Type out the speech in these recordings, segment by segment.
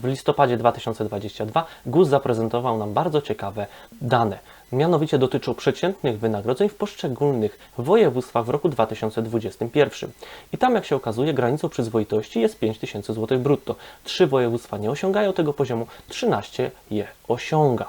w listopadzie 2022 GUS zaprezentował nam bardzo ciekawe dane. Mianowicie dotyczą przeciętnych wynagrodzeń w poszczególnych województwach w roku 2021. I tam, jak się okazuje, granicą przyzwoitości jest 5000 zł brutto. Trzy województwa nie osiągają tego poziomu, 13 je osiąga.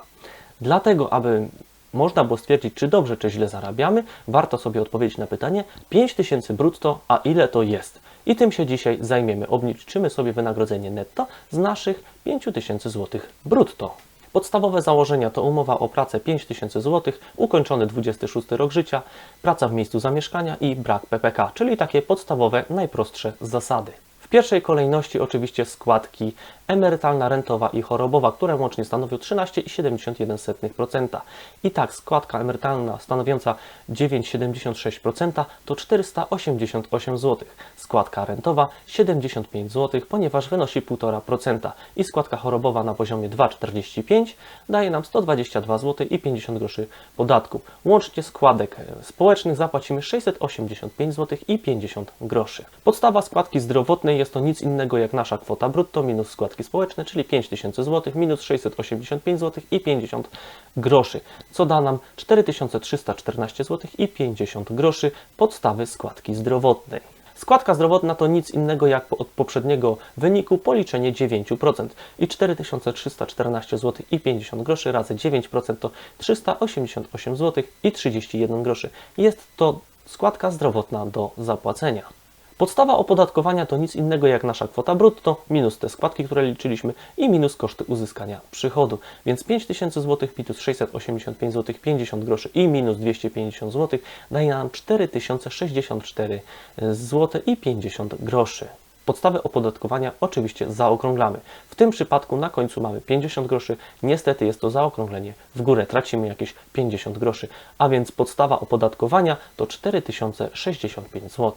Dlatego, aby można było stwierdzić, czy dobrze, czy źle zarabiamy, warto sobie odpowiedzieć na pytanie 5000 brutto, a ile to jest? I tym się dzisiaj zajmiemy. Obliczymy sobie wynagrodzenie netto z naszych 5000 zł brutto. Podstawowe założenia to umowa o pracę 5000 zł, ukończony 26 rok życia, praca w miejscu zamieszkania i brak PPK, czyli takie podstawowe, najprostsze zasady. W pierwszej kolejności oczywiście składki emerytalna, rentowa i chorobowa, które łącznie stanowią 13,71%. I tak składka emerytalna stanowiąca 9,76% to 488 zł. Składka rentowa 75 zł, ponieważ wynosi 1,5% i składka chorobowa na poziomie 2,45 daje nam 122 zł i 50 groszy podatku. Łącznie składek e, społecznych zapłacimy 685 zł i 50 groszy. Podstawa składki zdrowotnej jest to nic innego jak nasza kwota brutto minus składki społeczne, czyli 5000 zł minus 685 zł i 50 groszy, co da nam 4314 zł i 50 groszy podstawy składki zdrowotnej. Składka zdrowotna to nic innego jak od poprzedniego wyniku policzenie 9% i 4314 zł i 50 groszy razy 9% to 388 zł i 31 groszy. Jest to składka zdrowotna do zapłacenia. Podstawa opodatkowania to nic innego jak nasza kwota brutto minus te składki, które liczyliśmy i minus koszty uzyskania przychodu. Więc 5000 zł minus 685 zł 50 groszy i minus 250 zł daje nam 4064 zł i 50 groszy. Podstawę opodatkowania oczywiście zaokrąglamy. W tym przypadku na końcu mamy 50 groszy. Niestety jest to zaokrąglenie w górę. Tracimy jakieś 50 groszy. A więc podstawa opodatkowania to 4065 zł.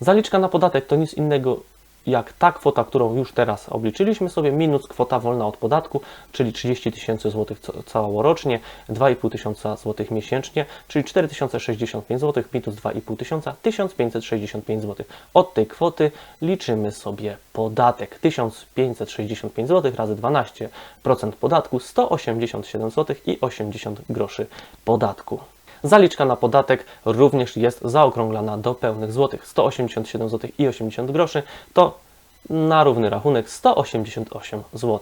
Zaliczka na podatek to nic innego jak ta kwota, którą już teraz obliczyliśmy sobie, minus kwota wolna od podatku, czyli 30 tysięcy złotych ca- całorocznie, 2,5 tysiąca złotych miesięcznie, czyli 4065 zł minus 2,5 tysiąca, 1565 zł. Od tej kwoty liczymy sobie podatek. 1565 zł razy 12% podatku, 187 zł i 80 groszy podatku. Zaliczka na podatek również jest zaokrąglana do pełnych złotych. 187 zł i 80 groszy to na równy rachunek 188 zł.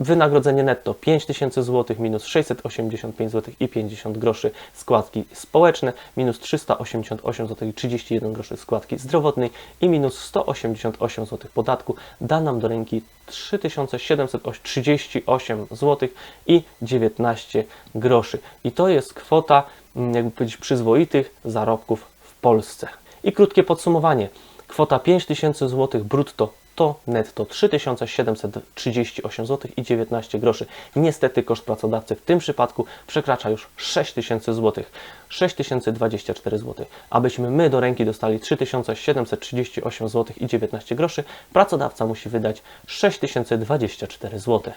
Wynagrodzenie netto 5000 zł minus 685 zł i 50 groszy składki społeczne, minus 388 zł i 31 groszy składki zdrowotnej i minus 188 zł podatku da nam do ręki 3738 zł i 19 groszy. I to jest kwota, jakby powiedzieć, przyzwoitych zarobków w Polsce. I krótkie podsumowanie. Kwota 5000 zł brutto to netto 3738 zł i 19 groszy. Niestety koszt pracodawcy w tym przypadku przekracza już 6000 zł. 6024 zł. Abyśmy my do ręki dostali 3738 zł i 19 groszy, pracodawca musi wydać 6024 zł.